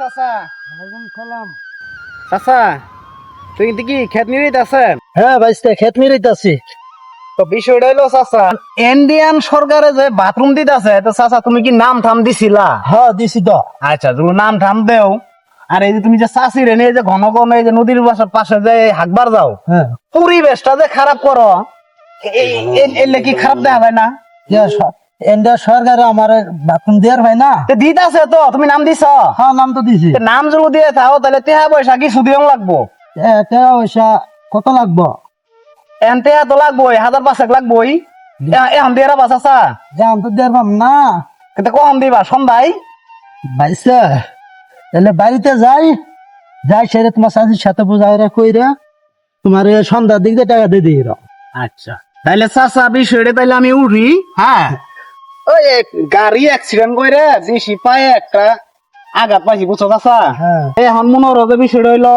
চাচা। ওয়ালাইকুম সালাম। চাচা তুই কিন্তু কি খেত আছেন? হ্যাঁ বাইস্তা খেত মিরাইতাছি তো বিষয়টা হলো চাচা ইন্ডিয়ান সরকারে যে বাথরুম আছে তো চাচা তুমি কি নাম থাম দিছিলা? হ্যাঁ দিছি তো। আচ্ছা তুমি নাম থাম দেও। আর এই যে তুমি যে চাষি রে যে ঘন ঘন এই যে নদীর পাশে পাশে যে হাকবার যাও হ্যাঁ। পরিবেশটা যে খারাপ করো এই- কি খারাপ দেখা যায় না? সরকার আমার বাথরুম ভাই না। তো তুমি নাম দিছ? হ্যাঁ নাম তো দিছি। নাম যদি দিয়ে থাও তাহলে তেহা পয়সা কি সুদিয়ং লাগবো? এ, টাকা পয়সা কত লাগবো? এন তেহা তো লাগবোই হাজার পাঁচেক লাগবোই। এখন দিয়ে বাস আসা যাম তো পাম না। কিন্তু কখন দিবা সন্ধ্যায়? তাহলে বাড়িতে যাই। যাই সেরে তোমার শাশুর সাথে বোঝাই কইরা তোমার এই সন্ধ্যার দিক দিয়ে টাকা দিয়ে দিই আচ্ছা তাইলে চাচা বিষয়টা তাইলে আমি উঠি হ্যাঁ? ওই গাড়ি অ্যাক্সিডেন্ট করে যে পায়ে একটা আঘাত পাইছি বুঝছ চাচা? হ্যাঁ। এখন মনে হলো যে বিষয়টা হইল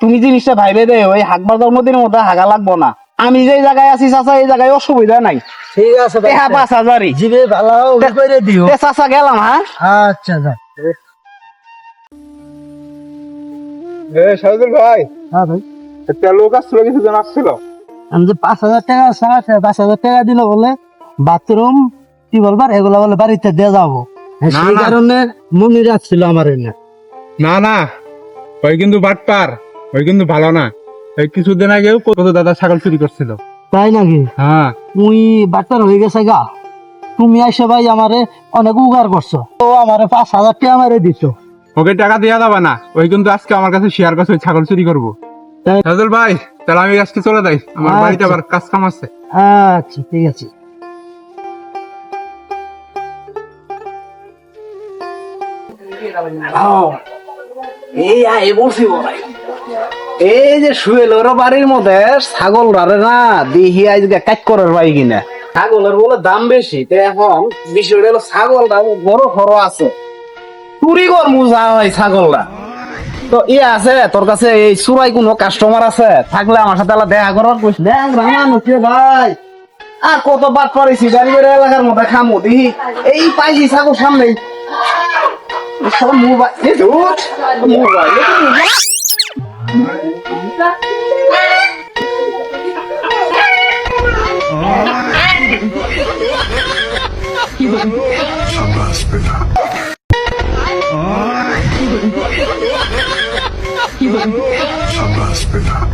তুমি জিনিসটা ভাইবে দে ওই হাক বাজার নদীর মধ্যে হাগা লাগবো না। আমি যে জায়গায় আছি চাচা এই জায়গায় অসুবিধা নাই। ঠিক আছে বাইস্তা। পাঁচ হাজারই জিবে ভালো করে দিও। এ চাচা গেলাম হ্যাঁ? আচ্ছা যা। এ শাহিদুল ভাই। হ্যাঁ ভাই। একটা লোক আসছিল কিছুজন আসছিল। আমি যে পাঁচ হাজার টাকা সাথে পাঁচ হাজার টাকা দিল বলে বাথরুম কি বলবার এগুলা বলে বাড়িতে দিয়ে যাব। সেই কারণে মনে রাখছিল আমার এনে। না না। ওই কিন্তু বাটপার। ওই কিন্তু ভালো না। ওই কিছুদিন আগেও কত দাদা ছাগল চুরি করছিল। তাই নাকি? হ্যাঁ। তুই বাট্টার হয়ে গেছে গা। তুমি ভাই আমারে অনেক উপকার করছ। তো আমারে পাঁচ হাজার টাকা আমারে দিছো। ওকে টাকা দেওয়া যাবে না। ওই কিন্তু আজকে আমার কাছে শেয়ার করছে ছাগল চুরি করব। তাই- ভাই তাহলে আমি আজকে চলে যাই। আমার আচ্ছা। বাড়িতে আবার কাজ কাম আছে। আচ্ছা ঠিক আছে। এই আয় বলছি বলাই এই যে শুয়েলোর বাড়ির মধ্যে ছাগল রারে না দিহি আজকে কাজ করার পাই কিনা। ছাগলের বলে দাম বেশি তো এখন বিষয়টা হলো ছাগলটা বড় খর আছে। চুরি কর মুজা হয় ছাগলটা। তো ইয়ে আছে তোর কাছে এই চুরাই কোনো কাস্টমার আছে? থাকলে আমার সাথে আলা দেখা করার কইস। দেখ রামান ভাই? আর কত বাদ পারিছি গাড়ি এলাকার মধ্যে খামো দিহি। এই পাইছি ছাগল সামনেই। সব মোবাইল এ ধুর, মোবাইল এ তো মোবাইল। Shabash, beta.